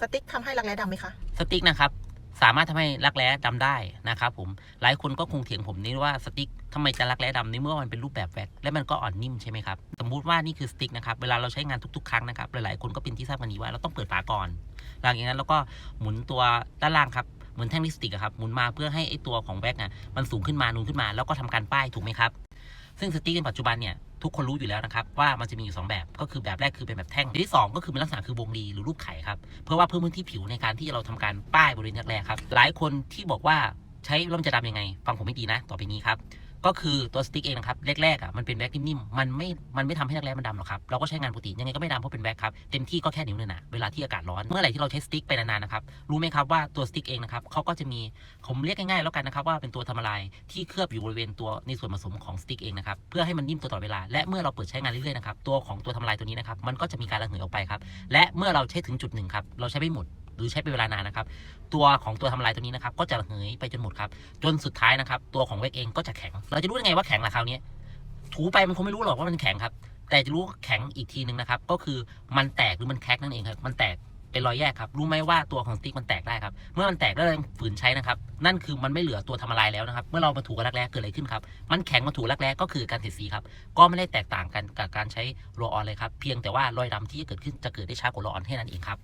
สติ๊กทำให้รักแร้ดำไหมคะ สติ๊กนะครับ สามารถทำให้รักแร้ดำได้นะครับผม หลายคนก็คงเถียงผมนี่ว่าสติ๊กทำไมจะรักแร้ดำในเมื่อมันเป็นรูปแบบแว็กและมันก็อ่อนนิ่มใช่ไหมครับ สมมุติว่านี่คือสติ๊กนะครับ เวลาเราใช้งานทุกๆ ครั้งนะครับ หลายๆ คนก็เป็นที่ทราบกันดีว่าเราต้องเปิดฝาก่อน หลังจากนั้นเราก็หมุนตัวด้านล่างครับเหมือนแท่งลิปสติกอะครับหมุนมาเพื่อให้ไอตัวของแว็กซ์น่ะมันสูงขึ้นมานูนขึ้นมา แล้วก็ทำการป้ายถูกไหมครับ ซึ่งสติ๊กในปัจจุบันเนี่ยทุกคนรู้อยู่แล้วนะครับว่ามันจะมีอยู่สองแบบก็คือแบบแรกคือเป็นแบบแท่งแบบที่สองก็คือเป็นลักษณะคือวงรีหรือรูปไข่ครับเพื่อว่าเพิ่มพื้นที่ผิวในการที่เราทำการป้ายบริเวณแรกครับหลายคนที่บอกว่าใช้แล้วมันจะดำยังไง ฟังผมไม่ดีนะ ต่อไปนี้ครับ ก็คือตัวสติ๊กเองนะครับแรกๆอะมันเป็นแว็กนิ่มๆมันไม่มันไม่ทำให้รักแร้มันดำหรอกครับเราก็ใช้งานปกติยังไงก็ไม่ดำเพราะเป็นแว็กครับเต็มที่ก็แค่นิ้วเนี่ยนะเวลาที่อากาศร้อนเมื่อไหร่ที่เราใช้สติ๊กไปนานๆนะครับรู้ไหมครับว่าตัวสติ๊กเองนะครับเขาก็จะมีผมเรียกง่ายๆแล้วกันนะครับว่าเป็นตัวทำลายที่เคลือบอยู่บริเวณตัวในส่วนผสมของสติ๊กเองนะครับเพื่อให้มันนิ่มตัวตลอดเวลาและเมื่อเราเปิดใช้งานเรื่อยๆนะครับตัวของตัวทำลายตัวนี้นะครับมันก็จะมีการระเหยออกไปครับและเมื่อเราใช้ถึงจุดหนึ่งครับเราใช้ไม่หมด หรือใช้เป็นเวลานานนะครับ ตัวของตัวทำลายตัวนี้นะครับ ก็จะระเหยไปจนหมดครับ จนสุดท้ายนะครับ ตัวของเวกเองก็จะแข็ง เราจะรู้ได้ไงว่าแข็งล่ะคราวนี้ถูไปมันคงไม่รู้หรอกว่ามันแข็งครับ แต่จะรู้แข็งอีกทีหนึ่งนะครับ ก็คือมันแตกหรือมันแคกนั่นเองครับ มันแตกเป็นรอยแยกครับ รู้ไหมว่าตัวของสติ๊กมันแตกได้ครับ เมื่อมันแตกแล้วเราฝืนใช้นะครับ นั่นคือมันไม่เหลือตัวทำลายแล้วนะครับ เมื่อเรามาถูกรักแร้เกิดอะไรขึ้นครับ มันแข็งมาถูกรักแร้ก็คือการเสียดสีครับ ก็ไม่ได้แตกต่างกันกับการใช้โรออนเลยครับ เพียงแต่ว่ารอยดำที่จะเกิดขึ้นจะเกิดได้ช้ากว่าโรออนแค่นั้นเองครับ